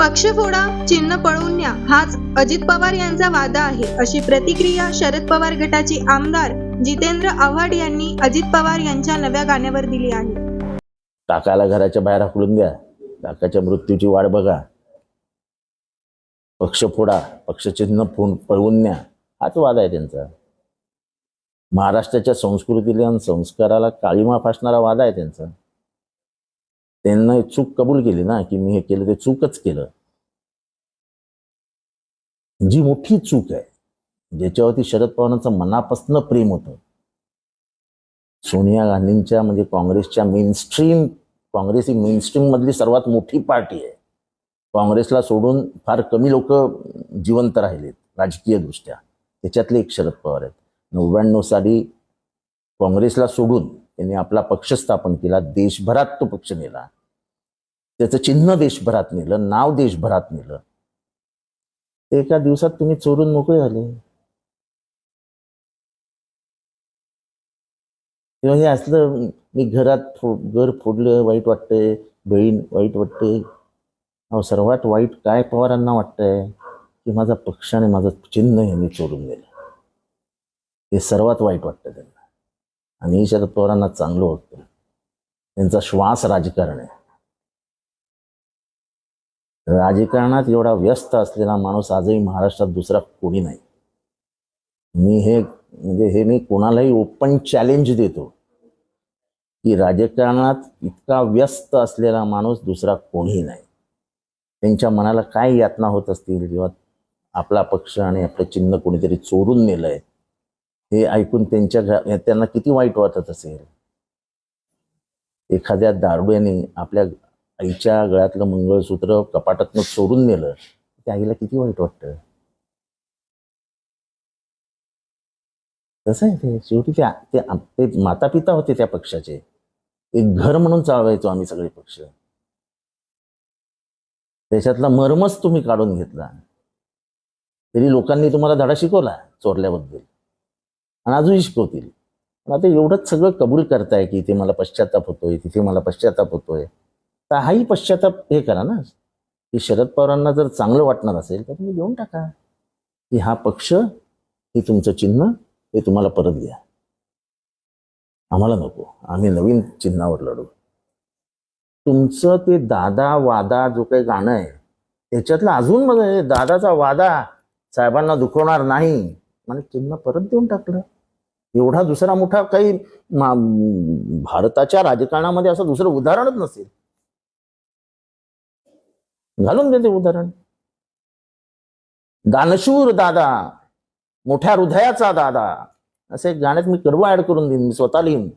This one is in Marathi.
पक्ष फोडा चिन्ह पळवून न्या. हाच अजित पवार यांचा वादा आहे. अशी प्रतिक्रिया शरद पवार गटाचे आमदार जितेंद्र आव्हाड यांनी अजित पवार यांच्या नव्या गाण्यावर दिली आहे. काकाला घराच्या बाहेर हाकलून द्या. काकाच्या मृत्यूची वाट बघा. पक्ष फोडा पक्षचिन्ह फोन पळवून न्या. हाच वाद आहे त्यांचा. महाराष्ट्राच्या संस्कृतीला आणि संस्काराला काळीमा फासणारा वाद आहे त्यांचा. त्यांना एक चूक कबूल केली ना की मी हे केलं ते चूकच केलं. जी मोठी चूक आहे ज्याच्यावरती शरद पवारांचं मनापासून प्रेम होतं सोनिया गांधींच्या म्हणजे काँग्रेसच्या मेनस्ट्रीम काँग्रेस ही मेनस्ट्रीम मधली सर्वात मोठी पार्टी आहे. काँग्रेसला सोडून फार कमी लोक जिवंत राहिलेत राजकीय दृष्ट्या त्याच्यातले एक शरद पवार आहेत. नव्याण्णव साली काँग्रेसला सोडून त्यांनी आपला पक्ष स्थापन केला देशभरात तो पक्ष नेला. त्याचं चिन्ह देशभरात नेलं नाव देशभरात नेलं. ते एका दिवसात तुम्ही चोरून मोकळे झाले. तेव्हा हे असलं मी घरात फो घर फोडलं वाईट वाटतंय बहीण वाईट वाटते अहो सर्वात वाईट काय पवारांना वाटतंय? की माझा पक्ष आणि माझं चिन्ह यांनी चोरून नेलं. हे सर्वात वाईट वाटतं त्यांना. आणि शरद पवारांना चांगलं वाटतं त्यांचा श्वास राजकारण आहे. राजकारणात एवढा व्यस्त असलेला माणूस आजही महाराष्ट्रात दुसरा कोणी नाही. मी हे म्हणजे हे मी कोणालाही ओपन चॅलेंज देतो. की राजकारणात इतका व्यस्त असलेला माणूस दुसरा कोणीही नाही. त्यांच्या मनाला काय यातना होत असतील किंवा आपला पक्ष आणि आपलं चिन्ह कोणीतरी चोरून नेलंय हे ऐकून त्यांच्या त्यांना किती वाईट वाटत असेल. एखाद्या दारुड्याने आपल्या आईच्या गळ्यातलं मंगळसूत्र कपाटातनं सोडून नेलं त्या आईला किती वाईट वाटतं? तसं आहे ते? शेवटी त्या ते ते माता पिता होते त्या पक्षाचे. एक घर म्हणून चालवायचो आम्ही सगळे पक्ष. त्याच्यातला मर्मच तुम्ही काढून घेतला. तरी लोकांनी तुम्हाला धडा शिकवला चोरल्याबद्दल. आणि अजूनही शिकवतील पण आता एवढंच सगळं कबूल करताय की इथे मला पश्चाताप होतोय तिथे मला पश्चाताप होतोय. तर हाही पश्चाताप हे करा ना. की शरद पवारांना जर चांगलं वाटणार असेल तर तुम्ही देऊन टाका. की हा पक्ष हे तुमचं चिन्ह हे तुम्हाला परत घ्या. आम्हाला नको. आम्ही नवीन चिन्हावर लढू. तुमचं ते दादा वादा जो काही गाणं आहे त्याच्यातलं अजून बघा दादाचा वादा साहेबांना दुखवणार नाही. म्हणजे चिन्ह परत देऊन टाकलं. एवढा दुसरा मोठा काही भारताच्या राजकारणामध्ये असं दुसरं उदाहरणच नसेल. घालून देते उदाहरण. दानशूर दादा मोठ्या हृदयाचा दादा असे गाण्यात मी कडवं ऍड करून देईन मी स्वतः लिहिन.